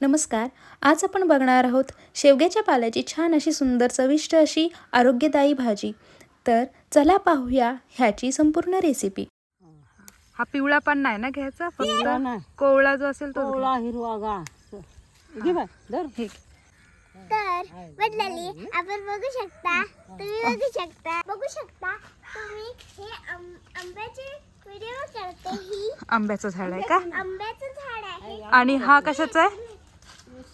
नमस्कार. आज आपण बघणार आहोत शेवग्याच्या पाल्याची छान अशी सुंदर चविष्ट अशी आरोग्यदायी भाजी. तर चला पाहूया ह्याची संपूर्ण रेसिपी हा पिवळा पण नाही ना घ्यायचा? पिवळा फक्त. कोवळा जो असेल तो कोवळा हिरवा गा. घे बाय धर. हे तर आपण बघू शकता तुम्ही बघू शकता बघू शकता तुम्ही हे आंब्याचे व्हिडिओ करते ही. आंब्याचं झाड आहे का? आंब्याचं झाड आहे. आणि हा कशाचा आहे?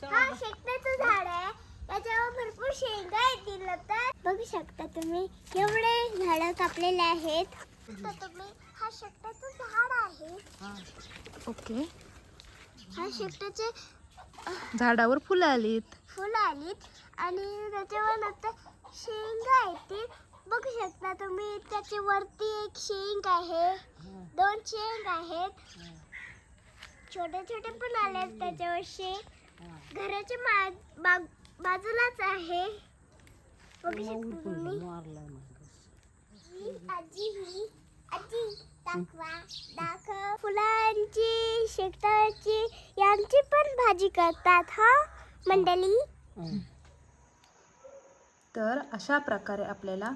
हा शेकड्याचं झाड आहे. त्याच्यावर भरपूर शेंगा येतील तर बघू शकता तुम्ही एवढे झाड कापलेले आहेत. तर तुम्ही हा शेकड्याचं झाड आहे. ओके. हा शेकड्याचे झाडावर फुलं आलीत. फुलं आलीत. आणि त्याच्यावर नंतर शेंगा येतील. बघू शकता तुम्ही त्याच्या वरती एक शेंग आहे. दोन शेंग आहेत. छोटे छोटे पण आले त्याच्यावर शेंग. घराच्या बाजूलाच आहे. आजी ही आजी दाखवा दाखव. फुलांची शेकटाची यांची पण भाजी करतात हा मंडळी? तर अशा प्रकारे आपल्याला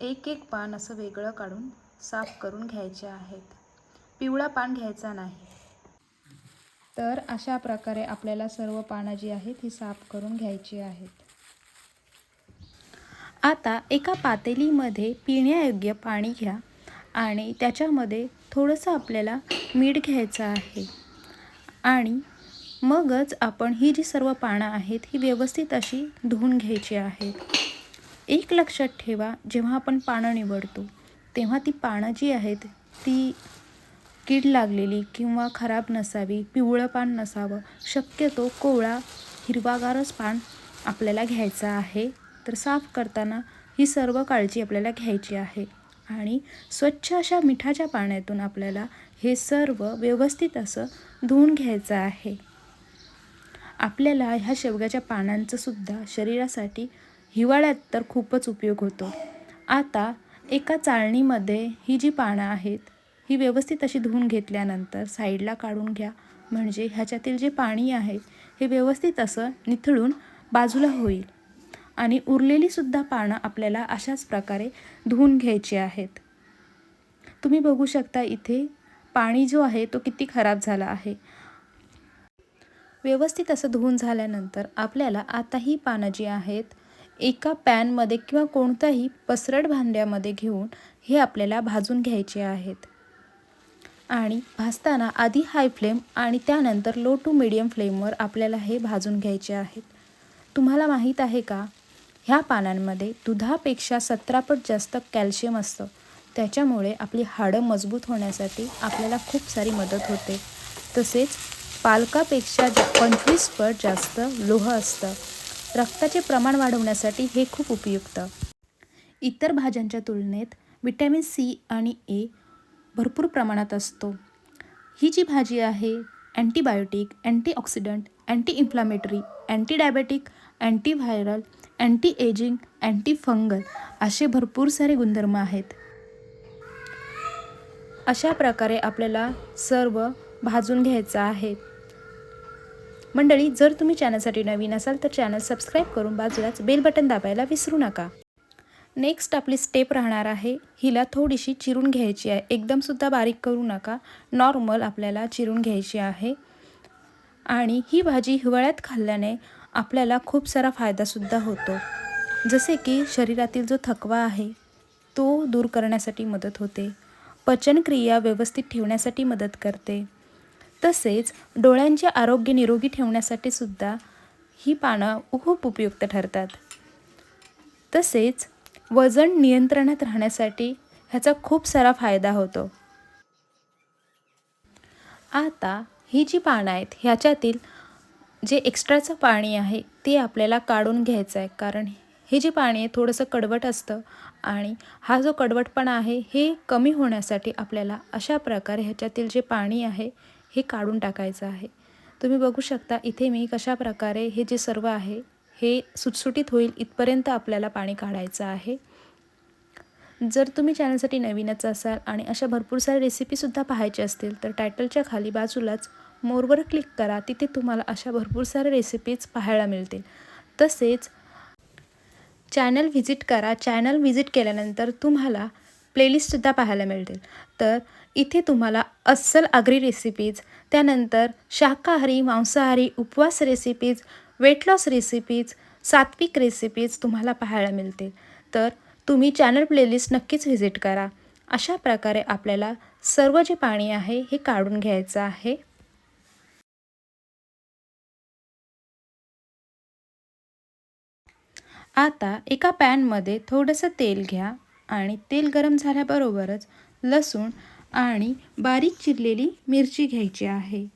एक एक पान असं वेगळं काढून साफ करून घ्यायचे आहेत. पिवळा पान घ्यायचा नाही. तर अशा प्रकारे आपल्याला सर्व पानं जी आहेत ही साफ करून घ्यायची आहेत. आता एका पातेलीमध्ये पिण्यायोग्य पाणी घ्या आणि त्याच्यामध्ये थोडंसं आपल्याला मीठ घ्यायचं आहे. आणि मगच आपण ही जी सर्व पानं आहेत ही व्यवस्थित अशी धुवून घ्यायची आहेत. एक लक्षात ठेवा जेव्हा आपण पानं निवडतो तेव्हा ती पानं जी आहेत ती कीड लागलेली किंवा खराब नसावी पिवळं पान नसावं शक्यतो कोवळा हिरवागारच पान आपल्याला घ्यायचा आहे. तर साफ करताना ही सर्व काळजी आपल्याला घ्यायची आहे. आणि स्वच्छ अशा मिठाच्या पाण्यातून आपल्याला हे सर्व व्यवस्थित असं धुवून घ्यायचं आहे. आपल्याला ह्या शेवग्याच्या पानांचं सुद्धा शरीरासाठी हिवाळ्यात तर खूपच उपयोग होतो. आता एका चाळणीमध्ये ही जी पानं आहेत ही व्यवस्थित अशी धुवून घेतल्यानंतर साईडला काढून घ्या. म्हणजे ह्याच्यातील जे पाणी आहे हे व्यवस्थित असं निथळून बाजूला होईल. आणि उरलेलीसुद्धा पानं आपल्याला अशाच प्रकारे धुवून घ्यायची आहेत. तुम्ही बघू शकता इथे पाणी जो आहे तो किती खराब झाला आहे. व्यवस्थित असं धुवून झाल्यानंतर आपल्याला आता ही पानं जी आहेत एका पॅनमध्ये किंवा कोणत्याही पसरट भांड्यामध्ये घेऊन हे आपल्याला भाजून घ्यायचे आहेत. आणि भाजताना आधी हाय फ्लेम आणि त्यानंतर लो टू मिडियम फ्लेमवर आपल्याला हे भाजून घ्यायचे आहेत. तुम्हाला माहीत आहे का? ह्या पानांमध्ये दुधापेक्षा सतरापट जास्त कॅल्शियम असतं. त्याच्यामुळे आपली हाडं मजबूत होण्यासाठी आपल्याला खूप सारी मदत होते. तसेच पालकापेक्षा जा पंचवीस पट जास्त लोह असतं. रक्ताचे प्रमाण वाढवण्यासाठी हे खूप उपयुक्त. इतर भाज्यांच्या तुलनेत विटॅमिन सी आणि ए भरपूर प्रमाणात असतो. ही जी भाजी आहे antibiotic antioxidant anti inflammatory anti diabetic antiviral anti ageing anti fungal असे भरपूर सारे गुणधर्म आहेत. अशा प्रकारे आपल्याला सर्व भाजून घ्यायचं आहे. मंडळी जर तुम्ही चॅनलसाठी नवीन असाल तर चॅनल सबस्क्राईब करून बाजूलाच बेल बटन दाबायला विसरू नका. नेक्स्ट आपली स्टेप राहणार आहे हिला थोडीशी चिरून घ्यायची आहे. एकदमसुद्धा बारीक करू नका. नॉर्मल आपल्याला चिरून घ्यायची आहे. आणि ही भाजी हिवाळ्यात खाल्ल्याने आपल्याला खूप सारा फायदासुद्धा होतो. जसे की शरीरातील जो थकवा आहे तो दूर करण्यासाठी मदत होते. पचनक्रिया व्यवस्थित ठेवण्यासाठी मदत करते. तसेच डोळ्यांचे आरोग्य निरोगी ठेवण्यासाठी सुद्धा ही पानं खूप उपयुक्त ठरतात. तसेच वजन नियंत्रणात राहण्यासाठी ह्याचा खूप सारा फायदा होतो. आता ही जी पानं आहेत ह्याच्यातील जे एक्स्ट्राचं पाणी आहे ते आपल्याला काढून घ्यायचं आहे कारण हे जे पाणी आहे थोडंसं कडवट असतं आणि हा जो कडवटपणा आहे हे कमी होण्यासाठी आपल्याला अशा प्रकारे ह्याच्यातील जे पाणी आहे हे काढून टाकायचं आहे. तुम्ही बघू शकता इथे मी कशा प्रकारे हे जे सर्व आहे हे सुटसुटीत होईल इथपर्यंत आपल्याला पाणी काढायचं आहे. जर तुम्ही चॅनलसाठी नवीनच असाल आणि अशा भरपूर साऱ्या रेसिपीसुद्धा पाहायच्या असतील तर टायटलच्या खाली बाजूलाच मोरवर क्लिक करा. तिथे तुम्हाला अशा भरपूर साऱ्या रेसिपीज पाहायला मिळतील. तसेच चॅनल व्हिजिट करा. चॅनल व्हिजिट केल्यानंतर तुम्हाला प्लेलिस्टसुद्धा पाहायला मिळतील. तर इथे तुम्हाला अस्सल आगरी रेसिपीज त्यानंतर शाकाहारी मांसाहारी उपवास रेसिपीज वेट लॉस रेसिपीज सात्विक रेसिपीज तुम्हाला पाहायला मिळतील. तर तुम्ही चॅनल प्लेलिस्ट नक्कीच व्हिजिट करा. अशा प्रकारे आपल्याला सर्व जे पाणी आहे हे काढून घ्यायचं आहे. आता एका पॅनमध्ये थोडंसं तेल घ्या आणि तेल गरम झाल्याबरोबरच लसूण आणि बारीक चिरलेली मिरची घ्यायची आहे.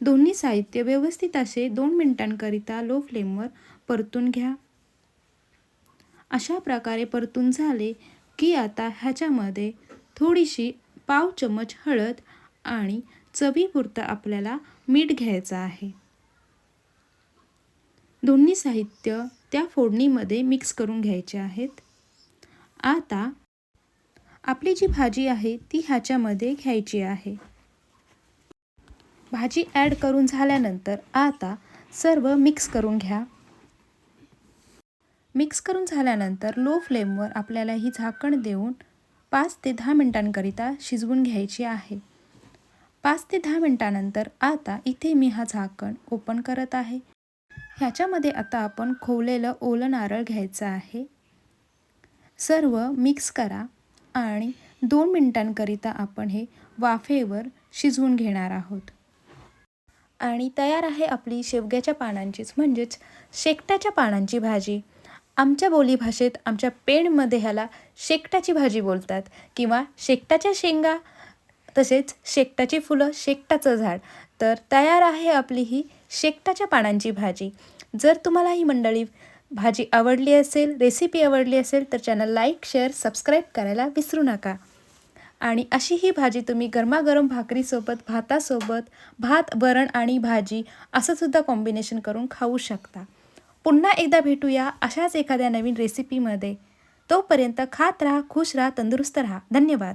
दोन्ही साहित्य व्यवस्थित असे दोन मिनिटांकरिता लो फ्लेमवर परतून घ्या. अशा प्रकारे परतून झाले की आता ह्याच्यामध्ये थोडीशी पाव चमच हळद आणि चवीपुरतं आपल्याला मीठ घ्यायचं आहे. दोन्ही साहित्य त्या फोडणीमध्ये मिक्स करून घ्यायचे आहेत. आता आपली जी भाजी आहे ती ह्याच्यामध्ये घ्यायची आहे. भाजी ॲड करून झाल्यानंतर आता सर्व मिक्स करून घ्या. मिक्स करून झाल्यानंतर लो फ्लेमवर आपल्याला ही झाकण देऊन पाच ते दहा मिनटांकरिता शिजवून घ्यायची आहे. पाच ते दहा मिनटानंतर आता इथे मी हा झाकण ओपन करत आहे. ह्याच्यामध्ये आता आपण खोवलेलं ओलं नारळ घ्यायचं आहे. सर्व मिक्स करा आणि दोन मिनटांकरिता आपण हे वाफेवर शिजवून घेणार आहोत. आणि तयार आहे आपली शेवग्याच्या पानांचीच. म्हणजेच शेकटाच्या पानांची भाजी. आमच्या बोलीभाषेत आमच्या पेणमध्ये ह्याला शेकटाची भाजी बोलतात किंवा शेकटाच्या शेंगा. तसेच शेकटाची फुलं शेकटाचं झाड. तर तयार आहे आपली ही शेकटाच्या पानांची भाजी. जर तुम्हाला ही मंडळी भाजी आवडली असेल रेसिपी आवडली असेल तर चॅनल लाईक शेअर सबस्क्राईब करायला विसरू नका. आणि अशी ही भाजी तुम्ही गरमागरम भाकरीसोबत भातासोबत भात वरण आणि भाजी असंसुद्धा कॉम्बिनेशन करून खाऊ शकता. पुन्हा एकदा भेटूया अशाच एखाद्या नवीन रेसिपीमध्ये तोपर्यंत खात राहा खुश राहा तंदुरुस्त राहा. धन्यवाद.